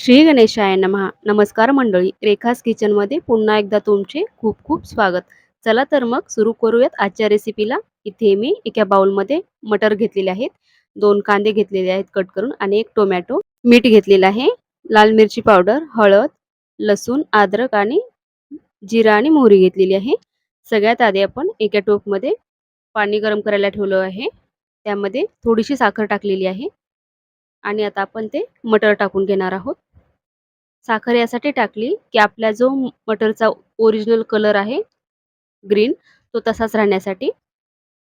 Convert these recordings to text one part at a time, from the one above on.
श्री गणेशाय नमहा. नमस्कार मंडळी रेखास किचनमध्ये पुन्हा एकदा तुमचे खूप खूप स्वागत. चला तर मग सुरू करूयात आजच्या रेसिपीला इथे मी एका बाउलमध्ये मटर घेतलेले आहेत. दोन कांदे घेतलेले आहेत कट करून आणि एक टोमॅटो मीठ घेतलेलं आहे. लाल मिरची पावडर हळद लसूण अद्रक आणि जिरा आणि मोहरी घेतलेली आहे. सगळ्यात आधी आपण एका टोपमध्ये पाणी गरम करायला ठेवलं आहे. त्यामध्ये थोडीशी साखर टाकलेली आहे. आणि आता आपण ते मटर टाकून घेणार आहोत. साखर यासाठी टाकली की आपला जो मटरचा ओरिजिनल कलर आहे ग्रीन तो तसाच राहण्यासाठी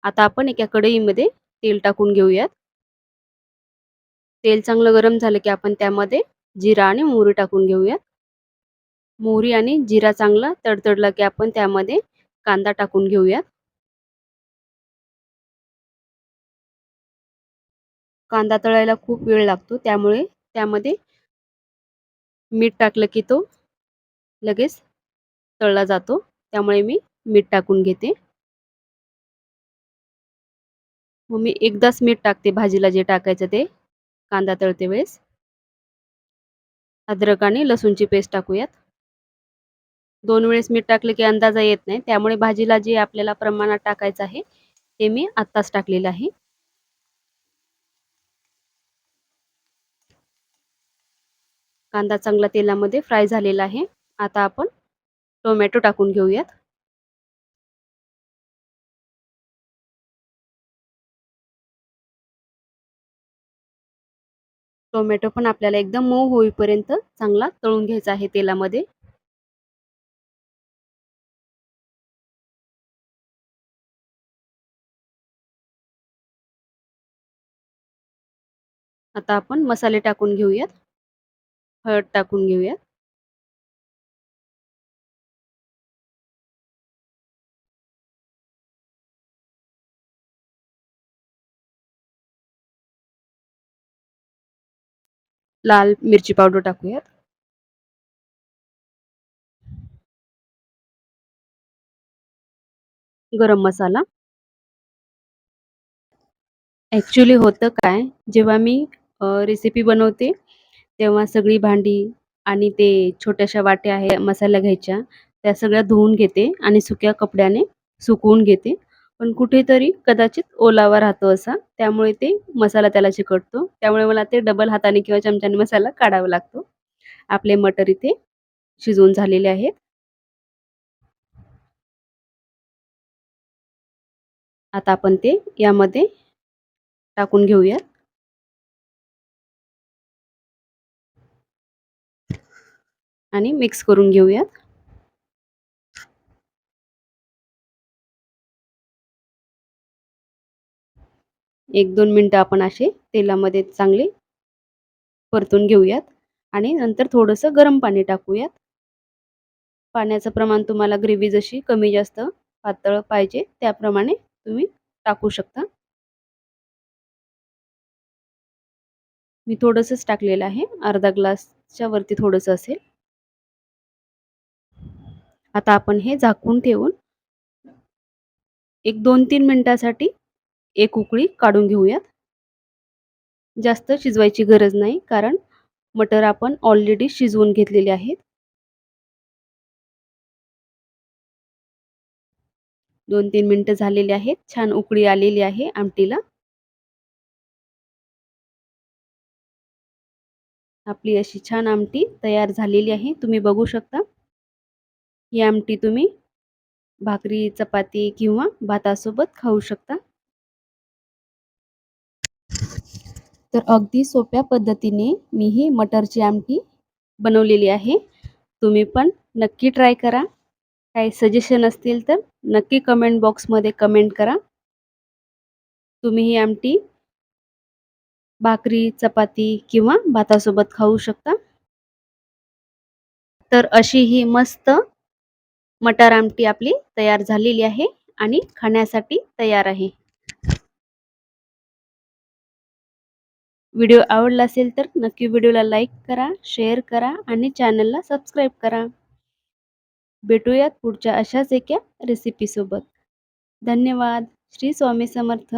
आता आपण एका कढईमध्ये तेल टाकून घेऊयात. तेल चांगलं गरम झालं की आपण त्यामध्ये जिरा आणि मोहरी टाकून घेऊयात. मोहरी आणि जिरा चांगला तडतडला की आपण त्यामध्ये कांदा टाकून घेऊयात. कांदा तळायला खूप वेळ लागतो त्यामुळे त्यामध्ये मीठ टाकलं की तो लगेच तळला जातो. त्यामुळे मी मीठ टाकून घेते. मग मी एकदाच मीठ टाकते भाजीला जे टाकायचं ते कांदा तळते वेळेस. अद्रक आणि लसूणची पेस्ट टाकूयात. दोन वेळेस मीठ टाकले की अंदाजा येत नाही. त्यामुळे भाजीला जे आपल्याला प्रमाणात टाकायचं आहे ते मी आत्ताच टाकलेलं आहे. कांदा चांगला तेलामध्ये फ्राय झालेला आहे. आता आपण टोमॅटो टाकून घेऊयात. टोमॅटो पण आपल्याला एकदम मऊ होईपर्यंत चांगला तळून घ्यायचा आहे तेलामध्ये. आता आपण मसाले टाकून घेऊयात. हळद टाकून घेऊयात. लाल मिरची पावडर टाकूयात. गरम मसाला. ॲक्च्युली होतं काय, जेव्हा मी रेसिपी बनवते तेव्हा सगळी भांडी आणि ते छोट्याशा वाट्या आहे मसाला घ्यायच्या. त्या सगळ्या धुवून घेते आणि सुक्या कपड्याने सुकवून घेते. पण कुठेतरी कदाचित ओलावा राहतो असा. त्यामुळे ते मसाला त्याला चिकटतो. त्यामुळे मला ते डबल हाताने किंवा चमच्याने मसाला काढावा लागतो. आपले मटर इथे शिजवून झालेले आहेत. आता आपण ते यामध्ये टाकून घेऊयात. आणि मिक्स करून घेऊयात. एक दोन मिनटं आपण असे तेलामध्ये चांगले परतून घेऊयात आणि नंतर थोडंसं गरम पाणी टाकूयात. पाण्याचं प्रमाण तुम्हाला ग्रेव्ही जशी कमी जास्त पातळ पाहिजे त्याप्रमाणे तुम्ही टाकू शकता. मी थोडंसंच टाकलेलं आहे. अर्धा ग्लासच्या वरती थोडंसं असेल. आता आपण हे झाकून ठेवून एक दोन तीन मिनटासाठी एक उकळी काढून घेऊयात. जास्त शिजवायची गरज नाही कारण मटर आपण ऑलरेडी शिजवून घेतलेले आहेत. दोन तीन मिनटं झालेली आहेत छान उकळी आलेली आहे आमटीला. आपली अशी छान आमटी तयार झालेली आहे तुम्ही बघू शकता. ही आमटी तुम्ही भाकरी चपाती किंवा भातासोबत खाऊ शकता. तर अगदी सोप्या पद्धतीने मी ही मटरची आमटी बनवलेली आहे. तुम्ही पण नक्की ट्राय करा. काही सजेशन असतील तर नक्की कमेंट बॉक्समध्ये कमेंट करा. तुम्ही ही आमटी भाकरी चपाती किंवा भातासोबत खाऊ शकता. तर अशी ही मस्त मटार आमटी आपली तयार झालेली आहे आणि खाण्यासाठी तयार आहे. व्हिडिओ आवडला असेल तर नक्की व्हिडिओला लाईक करा शेअर करा आणि चॅनलला सबस्क्राईब करा. भेटूयात पुढच्या अशाच एका रेसिपीसोबत धन्यवाद. श्री स्वामी समर्थ.